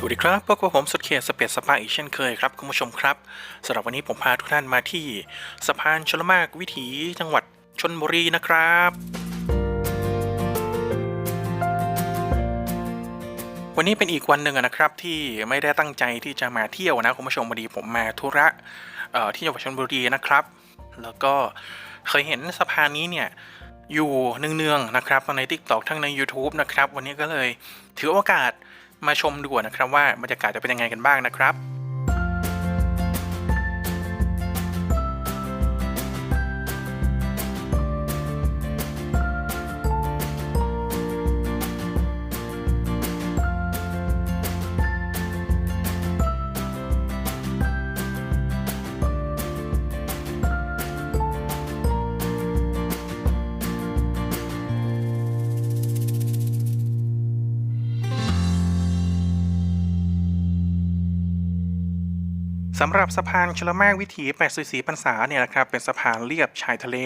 สวัสดีครับพบกับผมสุดเขตสเปซสปาอีกเช่นเคยครับคุณผู้ชมครับสำหรับวันนี้ผมพาทุกท่านมาที่สะพานชลมากวิถีจังหวัดชนบุรีนะครับ วันนี้เป็นอีกวันหนึ่งนะครับที่ไม่ได้ตั้งใจที่จะมาเที่ยวนะคุณผู้ชมพอดีผมมาธุระที่จังหวัดชนบุรีนะครับ แล้วก็เคยเห็นสะพานนี้เนี่ยอยู่เนืองๆนะครับทั้งใน t ิ k t o k ทั้งใน YouTube นะครับ วันนี้ก็เลยถือโอกาส มาชมดูนะครับว่าบรรยากาศจะเป็นยังไงกันบ้างนะครับ สำหรับสะพานชลมากวิถี 84พรรษาเนี่ยนะครับเป็นสะพานเลียบชายทะเล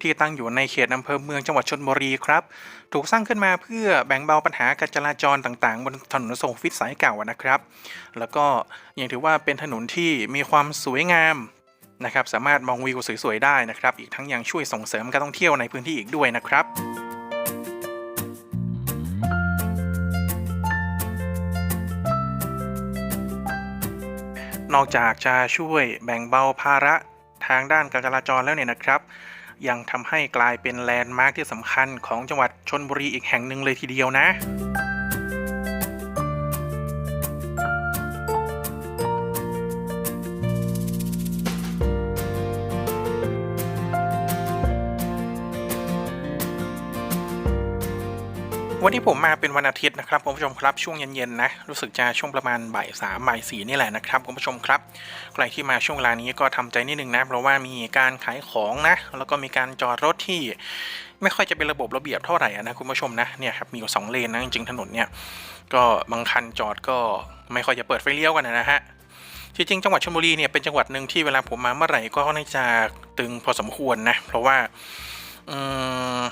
ที่ตั้งอยู่ในเขตอำเภอเมืองจังหวัดชนบุรีครับ ถูกสร้างขึ้นมาเพื่อแบ่งเบาปัญหาการจราจรต่างๆ บนถนนทรงฟิตสายเก่านะครับ แล้วก็ยังถือว่าเป็นถนนที่มีความสวยงามนะครับ สามารถมองวิวสวยๆได้นะครับ อีกทั้งยังช่วยส่งเสริมการท่องเที่ยวในพื้นที่อีกด้วยนะครับ นอกจากจะช่วยแบ่งเบาภาระทางด้านการจราจรแล้วเนี่ยนะครับ ยังทำให้กลายเป็นแลนด์มาร์คที่สำคัญของจังหวัดชนบุรีอีกแห่งหนึ่งเลยทีเดียวนะ วันนี้ผมมาเป็นวันอาทิตย์นะครับคุณผู้ชมครับช่วงเย็นๆนะรู้สึกจะช่วงประมาณบ่ายสามบ่ายสี่นี่แหละนะครับคุณผู้ชมครับใครที่มาช่วงเวลานี้ก็ทำใจนิดนึงนะเพราะว่ามีการขายของนะแล้วก็มีการจอดรถที่ไม่ค่อยจะเป็นระบบระเบียบเท่าไหร่นะคุณผู้ชมนะเนี่ยครับมีอยู่สองเลนนะจริงๆถนนเนี่ยก็บางคันจอดก็ไม่ค่อยจะเปิดไฟเลี้ยวกันนะฮะจริงๆจังหวัดชลบุรีเนี่ยเป็นจังหวัดหนึ่งที่เวลาผมมาเมื่อไหร่ก็น่าจะตึงพอสมควรนะเพราะว่าอืม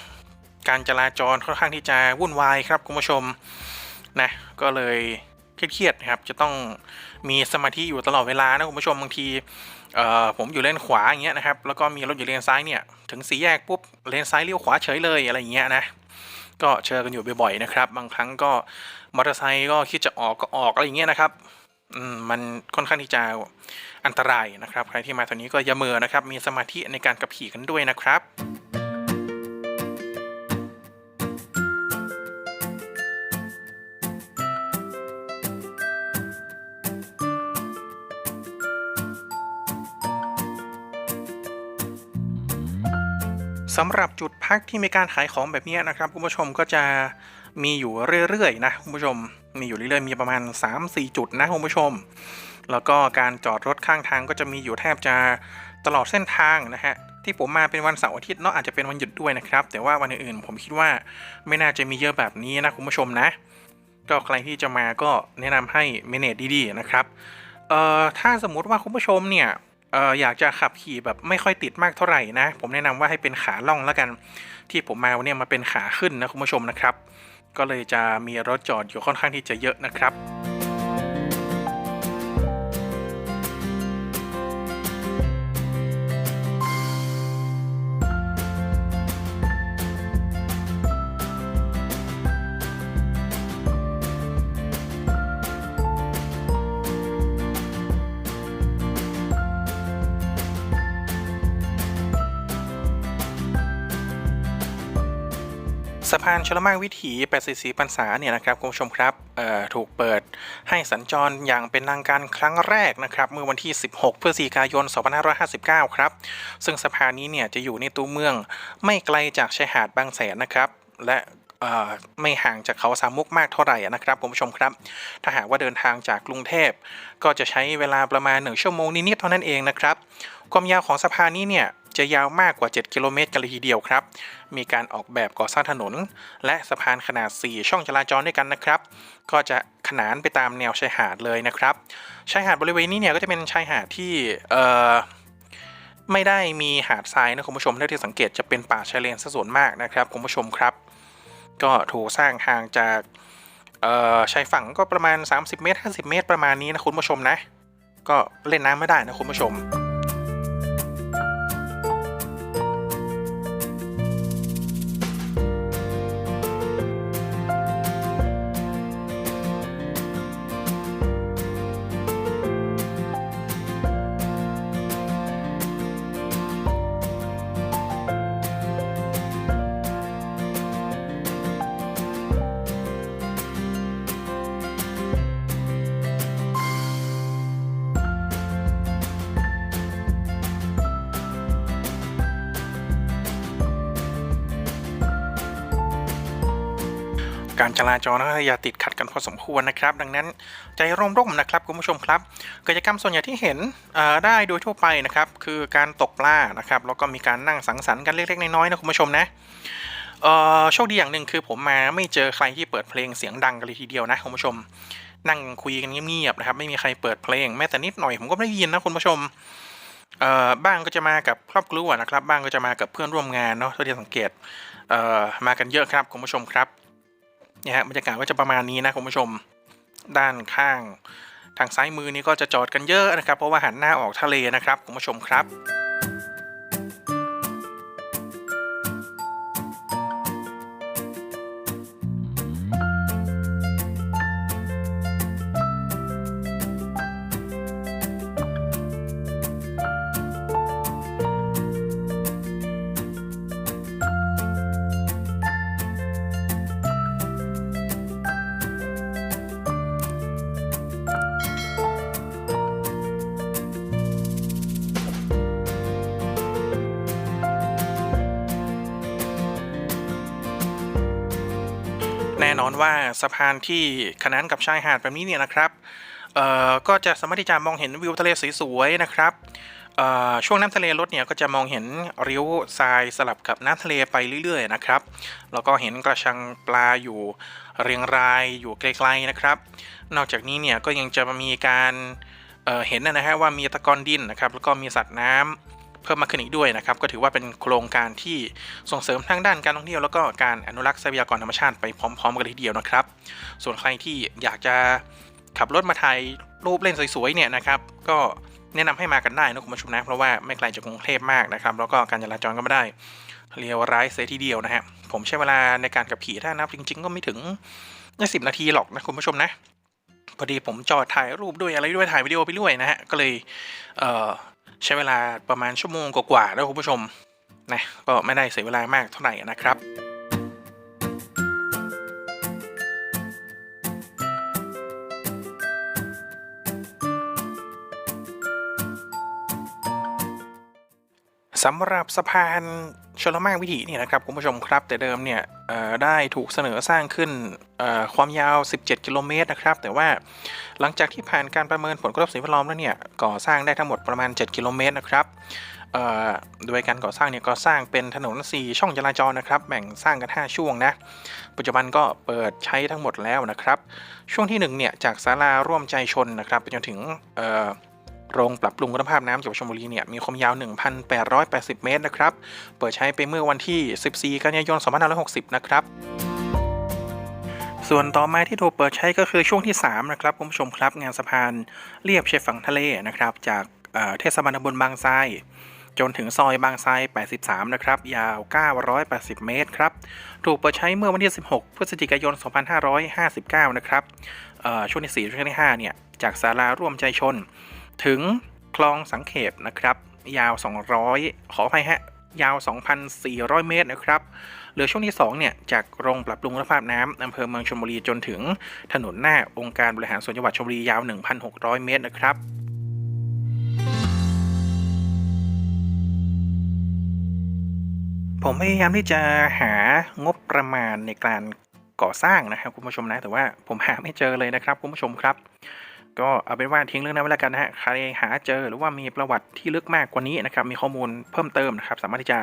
การจราจรค่อนข้างที่จะวุ่นวายครับคุณผู้ชมนะก็เลยเครียดๆนะครับจะต้องมีสมาธิอยู่ตลอดเวลานะคุณผู้ชมบางทีผมอยู่เลนขวาอย่างเงี้ยนะครับแล้วก็มีรถอยู่เลนซ้ายเนี่ยถึงสี่แยกปุ๊บเลนซ้ายเลี้ยวขวาเฉยเลยอะไรอย่างเงี้ยนะก็เจอกันอยู่บ่อยๆนะครับ บางครั้งก็มอเตอร์ไซค์ก็คิดจะออกก็ออกอะไรอย่างเงี้ยนะครับมมันค่อนข้างที่จะอันตรายนะครับ ใครที่มาตอนนี้ก็อย่าเมือนะครับ มีสมาธิในการขับขี่กันด้วยนะครับ สำหรับจุดพักที่มีการขายของแบบนี้นะครับคุณผู้ชมก็จะมีอยู่เรื่อยๆนะคุณผู้ชม มีอยู่เรื่อยๆมีประมาณ 3-4 จุดนะคุณผู้ชม แล้วก็การจอดรถข้างทางก็จะมีอยู่แทบจะตลอดเส้นทางนะฮะที่ผมมาเป็นวันเสาร์อาทิตย์เนาะอาจจะเป็นวันหยุดด้วยนะครับ แต่ว่าวันอื่นๆผมคิดว่าไม่น่าจะมีเยอะแบบนี้นะคุณผู้ชมนะ ก็ใครที่จะมาก็แนะนำให้เมเนจดีๆนะครับเอ่อถ้าสมมุติว่าคุณผู้ชมเนี่ย เอ่ออยากจะขับขี่แบบไม่ค่อยติดมากเท่าไหร่นะ ผมแนะนำว่าให้เป็นขาล่องแล้วกัน ที่ผมมาวันนี้มาเป็นขาขึ้นนะคุณผู้ชมนะครับ ก็เลยจะมีรถจอดอยู่ค่อนข้างที่จะเยอะนะครับ พานชลมากวิถี 84พรรษาเนี่ยนะครับคุณผู้ชมครับถูกเปิดให้สัญจรอย่างเป็นทางการครั้งแรกนะครับเมื่อวันที่ 16 พฤศจิกายน 2559 ครับ ซึ่งสะพานนี้เนี่ยจะอยู่ในตัวเมืองไม่ไกลจากชายหาดบางแสนนะครับ และไม่ห่างจากเขาสามมุกมากเท่าไหร่นะครับคุณผู้ชมครับ ถ้าหากว่าเดินทางจากกรุงเทพ ก็จะใช้เวลาประมาณ 1 ชั่วโมงนิดๆเท่านั้นเองนะครับ ความยาวของสะพานนี้เนี่ย จะยาวมากกว่า 7 กิโลเมตรกันเลยทีเดียวครับ มีการออกแบบก่อสร้างถนน และสะพานขนาด 4 ช่องจราจรด้วยกันนะครับ ก็จะขนานไปตามแนวชายหาดเลยนะครับ ชายหาดบริเวณนี้เนี่ยก็จะเป็นชายหาดที่เอ่อไม่ได้มีหาดทรายนะคุณผู้ชมเท่าที่สังเกตจะเป็นป่าชายเลนซะส่วนมากนะครับคุณผู้ชมครับ ก็ถูกสร้างห่างจากชายฝั่งก็ประมาณ 30 เมตร 50 เมตรประมาณนี้นะคุณผู้ชมนะ ก็เล่นน้ำไม่ได้นะคุณผู้ชม การจราจรนะอย่าติดขัดกันพอสมควรนะครับ ดังนั้นใจร่มๆนะครับคุณผู้ชมครับ กิจกรรมส่วนใหญ่ที่เห็นได้โดยทั่วไปนะครับ คือการตกปลานะครับแล้วก็มีการนั่งสังสรรค์กันเล็กๆน้อยๆนะคุณผู้ชมนะโชคดีอย่างหนึ่งคือผมมาไม่เจอใครที่เปิดเพลงเสียงดังกันเลยทีเดียวนะคุณผู้ชม นั่งคุยกันเงียบๆนะครับ ไม่มีใครเปิดเพลงแม้แต่นิดหน่อยผมก็ไม่ได้ยินนะคุณผู้ชมบ้างก็จะมากับครอบครัวนะครับ บ้างก็จะมากับเพื่อนร่วมงานเนาะที่สังเกตมากันเยอะครับคุณผู้ชมครับ เนี่ยฮะบรรยากาศก็จะประมาณนี้นะคุณผู้ชม ด้านข้างทางซ้ายมือนี้ก็จะจอดกันเยอะนะครับ เพราะว่าหันหน้าออกทะเลนะครับคุณผู้ชมครับ แน่นอนว่าสะพานที่ขนานกับชายหาดแบบนี้เนี่ยนะครับก็จะสามารถที่จะมองเห็นวิวทะเลสวยๆนะครับช่วงน้ำทะเลลดเนี่ยก็จะมองเห็นริ้วทรายสลับกับน้ำทะเลไปเรื่อยๆนะครับ แล้วก็เห็นกระชังปลาอยู่เรียงรายอยู่ไกลๆนะครับ นอกจากนี้เนี่ยก็ยังจะมีการเเห็นนะฮะว่ามีตะกอนดินนะครับ แล้วก็มีสัตว์น้ำ เพิ่มมากขึ้นอีกด้วยนะครับก็ถือว่าเป็นโครงการที่ส่งเสริมทางด้านการท่องเที่ยวแล้วก็การอนุรักษ์ทรัพยากรธรรมชาติไปพร้อม ๆ กันทีเดียวนะครับ ส่วนใครที่อยากจะขับรถมาถ่ายรูปเล่นสวยๆเนี่ยนะครับก็แนะนำให้มากันได้นะคุณผู้ชมนะเพราะว่าไม่ไกลจากกรุงเทพมากนะครับแล้วก็การจราจรก็ไม่ได้เลียวร้ายเสียทีเดียวนะฮะผมใช้เวลาในการขับขี่ถ้านับจริง ๆ ก็ไม่ถึงสิบนาทีหรอกนะคุณผู้ชมนะพอดีผมจอดถ่ายรูปด้วยอะไรด้วยถ่ายวิดีโอไปด้วยนะฮะก็เลยเออ ใช้เวลาประมาณชั่วโมงกว่าๆนะคุณผู้ชมนะก็ไม่ได้เสียเวลามากเท่าไหร่นะครับ สำหรับสะพานชลมากวิถีเนี่ยนะครับคุณผู้ชมครับ แต่เดิมเนี่ยได้ถูกเสนอสร้างขึ้นความยาว 17 กิโลเมตรนะครับ แต่ว่าหลังจากที่ผ่านการประเมินผลกระทบสิ่งแวดล้อมแล้วเนี่ยก่อสร้างได้ทั้งหมดประมาณ 7 กิโลเมตรนะครับโดยการก่อสร้างเนี่ยก็สร้างเป็นถนน 4 ช่องจราจรนะครับแบ่งสร้างกัน 5 ช่วงนะ ปัจจุบันก็เปิดใช้ทั้งหมดแล้วนะครับ ช่วงที่1เนี่ยจากศาลาร่วมใจชนนะครับไปจนถึง โรงปรับปรุงคุณภาพน้ำจังหวัดชลบุรีเนี่ยมีความยาว 1,880 เมตรนะครับ เปิดใช้ไปเมื่อวันที่ 14 กันยายน 2560 นะครับ ส่วนต่อมาที่ถูกเปิดใช้ก็คือช่วงที่ 3 นะครับคุณผู้ชมครับ งานสะพานเรียบชายฝั่งทะเลนะครับ จากเทศบาลตำบลบางทรจนถึงซอยบางไทร83 นะครับ ยาว 980 เมตรครับ ถูกเปิดใช้เมื่อวันที่ 16 พฤศจิกายน 2559 นะครับเอ่อช่วงที่ 4 ช่วงที่ 5 เนี่ย จากศาลาร่วมใจชน ถึงคลองสังเขปนะครับ ยาว 200 ขออภัยฮะ ยาว 2,400 เมตรนะครับเหลือช่วงที่ 2 เนี่ย จากโรงปรับปรุงคุณภาพน้ำอำเภอเมืองชลบุรีจนถึงถนนหน้าองค์การบริหารส่วนจังหวัดชลบุรียาว 1,600 เมตรนะครับผมพยายามที่จะหางบประมาณในการก่อสร้างนะครับคุณผู้ชมนะ แต่ว่าผมหาไม่เจอเลยนะครับคุณผู้ชมครับ ก็เอาเป็นว่าทิ้งเรื่องนั้นไว้แล้วกันนะฮะใครหาเจอหรือว่ามีประวัติที่ลึกมากกว่านี้นะครับมีข้อมูลเพิ่มเติมนะครับสามารถที่จะ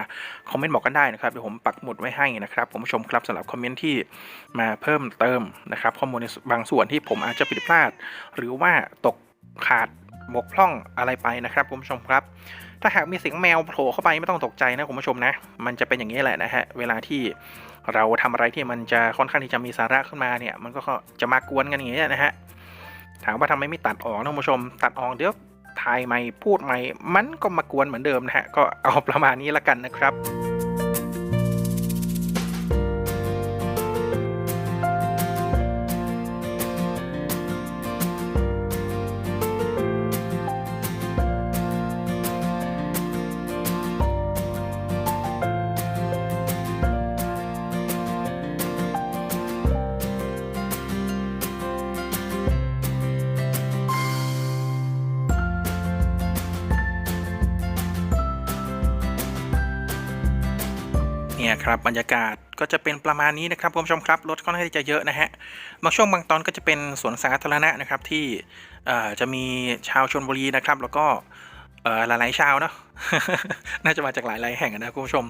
คอมเมนต์บอกกันได้นะครับเดี๋ยวผมปักหมุดไว้ให้นะครับคุณผู้ชมครับสำหรับคอมเมนต์ที่มาเพิ่มเติมนะครับข้อมูลในบางส่วนที่ผมอาจจะผิดพลาด หรือว่าตกขาดบกพร่องอะไรไปนะครับคุณผู้ชมครับ ถ้าหากมีเสียงแมวโผล่เข้าไปไม่ต้องตกใจนะคุณผู้ชมนะ มันจะเป็นอย่างนี้แหละนะฮะเวลาที่เราทำอะไรที่มันจะค่อนข้างที่จะมีสาระขึ้นมาเนี่ย มันก็จะมากวนกันอย่างนี้นะฮะ ถามว่าทำไมไม่ตัดออกนะคุณผู้ชม ตัดออกเดี๋ยวถ่ายใหม่พูดใหม่ มันก็มากวนเหมือนเดิมนะฮะ ก็เอาประมาณนี้ละกันนะครับ นี่ยครับบรรยากาศก็จะเป็นประมาณนี้นะครับคุณผู้ชมครับรถค่อนข้างที่จะเยอะนะฮะบางช่วงบางตอนก็จะเป็นสวนสาธารณะนะครับที่จะมีชาวชนบุรีนะครับ แล้วก็เอ่อหลายๆชาวเนาะน่าจะมาจากหลายๆแห่งนะคุณผู้ชม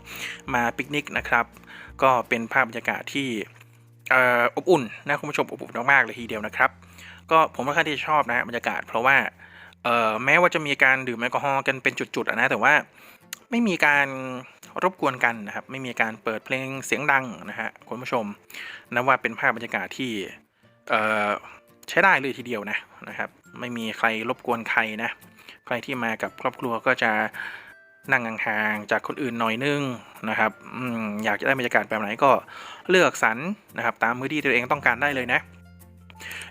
มาปิกนิกนะครับ ก็เป็นภาพบรรยากาศที่อบอุ่นนะคุณผู้ชมอบอุ่นมากๆเลยทีเดียวนะครับ ก็ผมค่อนข้างที่จะชอบนะบรรยากาศ เพราะว่าแม้ว่าจะมีการดื่มแอลกอฮอล์กันเป็นจุดๆนะแต่ว่าไม่มีการ รบกวนกันนะครับ ไม่มีการเปิดเพลงเสียงดังนะฮะคุณผู้ชมนับว่าเป็นภาพบรรยากาศที่เอ่อใช้ได้เลยทีเดียวนะนะครับ ไม่มีใครรบกวนใครนะ ใครที่มากับครอบครัวก็จะนั่งห่างๆจากคนอื่นหน่อยนึงนะครับออยากจะได้บรรยากาศแบบไหนก็เลือกสรรนะครับ ตามมือที่ตัวเองต้องการได้เลยนะ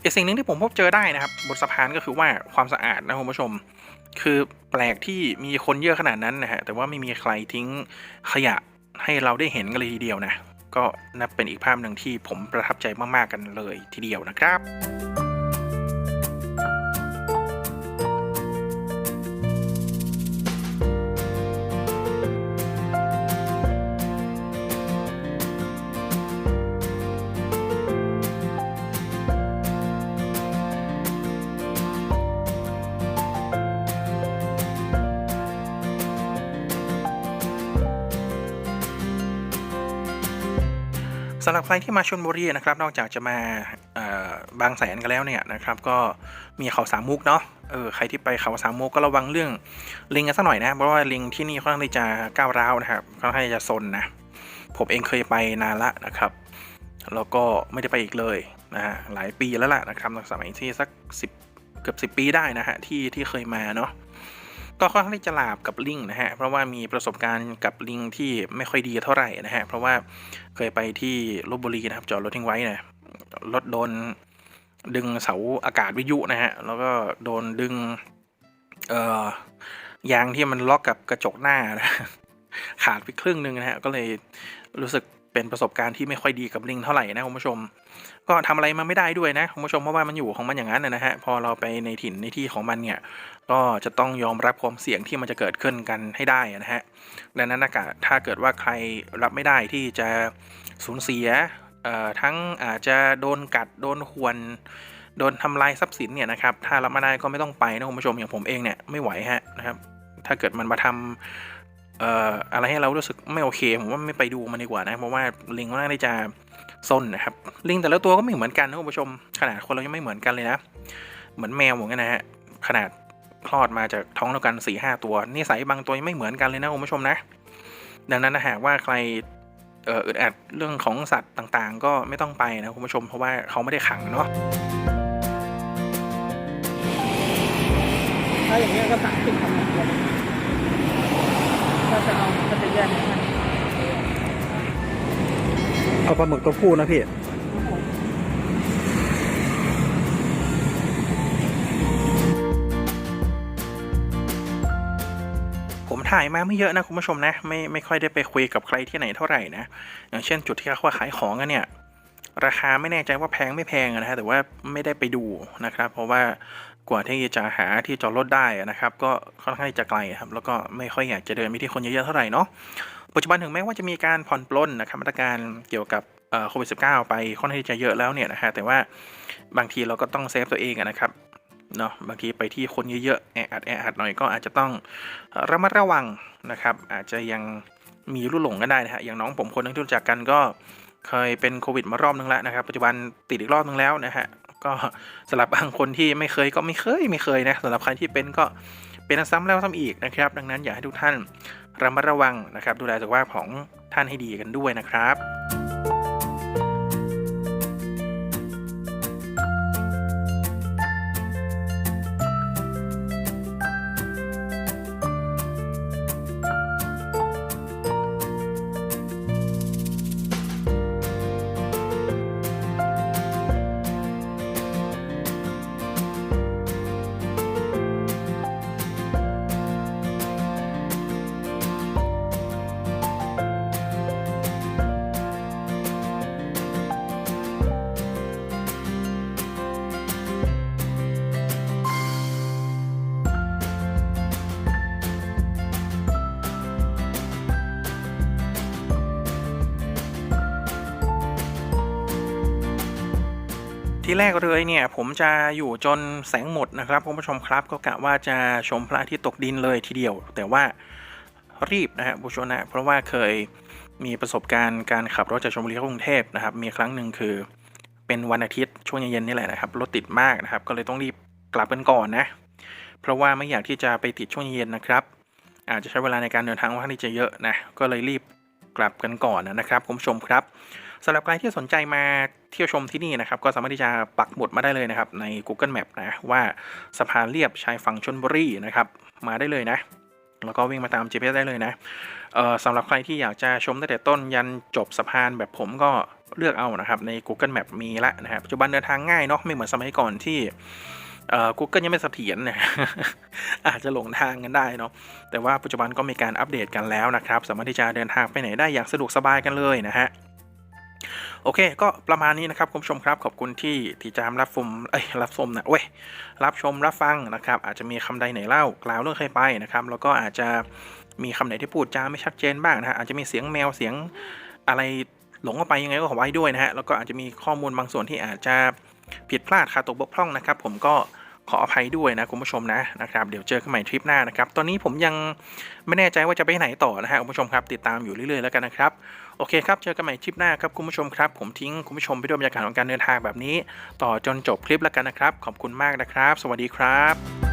อีกสิ่งหนึ่งที่ผมพบเจอได้นะครับ บนสะพานก็คือว่าความสะอาดนะคุณผู้ชม คือแปลกที่มีคนเยอะขนาดนั้นนะฮะแต่ว่าไม่มีใครทิ้งขยะให้เราได้เห็นกันเลยทีเดียวนะ ก็นับเป็นอีกภาพหนึ่งที่ผมประทับใจมาก ๆ กันเลยทีเดียวนะครับำหรับใครที่มาชลบุรีนะครับ นอกจากจะมาบางแสนกันแล้วเนี่ยนะครับ ก็มีเขาสามมุกเนาะเออใครที่ไปเขาสามมุกก็ระวังเรื่องลิงกันสักหน่อยนะเพราะว่าลิงที่นี่ค่อนข้างที่จะก้าวร้าวนะครับค่อนข้างที่จะซนนะผมเองเคยไปนานละนะครับ แล้วก็ไม่ได้ไปอีกเลยนะฮะหลายปีแล้วล่ะนะครับสมัยที่สัก 10 เกือบ 10 ปีได้นะฮะที่ที่เคยมาเนาะ ก็ค่อนข้างที่จะหลาบกับลิงนะฮะเพราะว่ามีประสบการณ์กับลิงที่ไม่ค่อยดีเท่าไหร่นะฮะเพราะว่าเคยไปที่ลบบุรีนะครับจอดรถทิ้งไว้นะรถโดนดึงเสาอากาศวิทยุนะฮะแล้วก็โดนดึงเอ่อยางที่มันล็อกกับกระจกหน้านะขาดไปครึ่งหนึ่งนะฮะก็เลยรู้สึก เป็นประสบการณ์ที่ไม่ค่อยดีกับลิงเท่าไหร่นะคุณผู้ชม ก็ทำอะไรมันไม่ได้ด้วยนะคุณผู้ชมเพราะว่ามันอยู่ของมันอย่างนั้นนะนะฮะพอเราไปในถิ่นในที่ของมันเนี่ยก็จะต้องยอมรับความเสี่ยงที่มันจะเกิดขึ้นกันให้ได้นะฮะดังนั้นนะกะถ้าเกิดว่าใครรับไม่ได้ที่จะสูญเสียทั้งอาจจะโดนกัดโดนหวนโดนทำลายทรัพย์สินเนี่ยนะครับถ้ารับไม่ได้ก็ไม่ต้องไปนะคุณผู้ชมอย่างผมเองเนี่ยไม่ไหวฮะนะครับถ้าเกิดมันมาทำ เอ่ออะไรให้เรารู้สึกไม่โอเค ผมว่าไม่ไปดูมันดีกว่านะ เพราะว่าลิงก็น่าจะซนนะครับ ลิงแต่ละตัวก็ไม่เหมือนกันนะคุณผู้ชม ขนาดคนเรายังไม่เหมือนกันเลยนะ เหมือนแมวเหมือนกันนะฮะ ขนาดคลอดมาจากท้องเดียวกัน4ี่ห้าตัวนิสัยบางตัวยังไม่เหมือนกันเลยนะคุณผู้ชมนะ ดังนั้นนะหากว่าใครเอออึดอัดเรื่องของสัตว์ต่างๆ ก็ไม่ต้องไปนะคุณผู้ชมเพราะว่าเขาไม่ได้ขังเนาะถ้าอย่างเงี้ก็สามสิบคำอย่างเดียวถ้าจะเอาก็จะแยกให้ เอาปลาหมึกตัวผู้นะพี่ผมถ่ายมาไม่เยอะนะคุณผู้ชมนะไม่ไม่ค่อยได้ไปคุยกับใครที่ไหนเท่าไหร่นะอย่างเช่นจุดที่เขาว่าขายของกันเนี่ย ราคาไม่แน่ใจว่าแพงไม่แพงนะฮะแต่ว่าไม่ได้ไปดูนะครับ เพราะว่ากว่าที่จะหาที่จอดรถได้นะครับ ก็ค่อนข้างจะไกลครับ แล้วก็ไม่ค่อยอยากจะเดินไปที่คนเยอะๆเท่าไหร่เนาะ ปัจจุบันถึงแม้ว่าจะมีการผ่อนปลนนะครับมาตรการเกี่ยวกับโควิด -19 ไปค่อนข้างที่จะเยอะแล้วเนี่ยนะฮะแต่ว่าบางทีเราก็ต้องเซฟตัวเองนะครับเนาะบางทีไปที่คนเยอะๆแออัดแออัดหน่อยก็อาจจะต้องระมัดระวังนะครับ อาจจะยังมีรุ่นหลงกันได้นะฮะอย่างน้องผมคนนึงที่รู้จักกันก็เคยเป็นโควิดมารอบนึงแล้วนะครับ ปัจจุบันติดอีกรอบนึงแล้วนะฮะก็สำหรับบางคนที่ไม่เคยก็ไม่เคยไม่เคยนะสำหรับใครที่เป็นก็เป็นซ้ำแล้วซ้ำอีกนะครับ ดังนั้นอยากให้ทุกท่าน ระมัดระวังนะครับ ดูแลสุขภาพของท่านให้ดีกันด้วยนะครับ ที่แรกเลยเนี่ยผมจะอยู่จนแสงหมดนะครับคุณผู้ชมครับก็กะว่าจะชมพระอาทิตย์ตกดินเลยทีเดียว แต่ว่ารีบนะฮะผู้ชมนะ เพราะว่าเคยมีประสบการณ์การขับรถจากชลบุรีเข้ากรุงเทพนะครับ มีครั้งหนึ่งคือเป็นวันอาทิตย์ช่วงเย็นๆนี่แหละนะครับรถติดมากนะครับ ก็เลยต้องรีบกลับกันก่อนนะ เพราะว่าไม่อยากที่จะไปติดช่วงเย็นนะครับ อาจจะใช้เวลาในการเดินทางค่อนข้าที่จะเยอะนะก็เลยรีบกลับกันก่อนนะครับคุณผู้ชมครับ สำหรับใครที่สนใจมาเที่ยวชมที่นี่นะครับ ก็สามารถที่จะปักหมุดมาได้เลยนะครับ ใน Google Map นะว่าสะพานเรียบชายฝั่งชนบุรีนะครับ มาได้เลยนะ แล้วก็วิ่งมาตาม GPS ได้เลยนะสำหรับใครที่อยากจะชมตั้งแต่ต้นยันจบสะพานแบบผมก็เลือกเอานะครับ ใน Google Map มีละนะครับปัจจุบันเดินทางง่ายเนาะไม่เหมือนสมัยก่อนที่เอ่อ Google ยังไม่เสถียรนะอาจจะหลงทางกันได้เนาะแต่ว่าปัจจุบันก็มีการอัปเดตกันแล้วนะครับ สามารถที่จะเดินทางไปไหนได้อย่างสะดวกสบายกันเลยนะฮะ โอเค ก็ประมาณนี้นะครับคุณผู้ชมครับ ขอบคุณที่ติดตามรับชมเอ้ยรับชมนะเว้ยรับชมรับฟังนะครับ อาจจะมีคำใดไหนเล่ากล่าวเรื่องใครไปนะครับ แล้วก็อาจจะมีคำไหนที่พูดจาไม่ชัดเจนบ้างนะฮะอาจจะมีเสียงแมวเสียงอะไรหลงเข้าไปยังไงก็ขอไว้ด้วยนะฮะแล้วก็อาจจะมีข้อมูลบางส่วนที่อาจจะผิดพลาดขาดตกบกพร่องนะครับ ผมก็ขออภัยด้วยนะคุณผู้ชมนะนะครับเดี๋ยวเจอกันใหม่ทริปหน้านะครับ ตอนนี้ผมยังไม่แน่ใจว่าจะไปไหนต่อนะฮะคุณผู้ชมครับ ติดตามอยู่เรื่อยๆแล้วกันนะครับ โอเคครับ เจอกันใหม่คลิปหน้าครับคุณผู้ชมครับ ผมทิ้งคุณผู้ชมไปด้วยบรรยากาศของการเดินทางแบบนี้ ต่อจนจบคลิปแล้วกันนะครับ ขอบคุณมากนะครับ สวัสดีครับ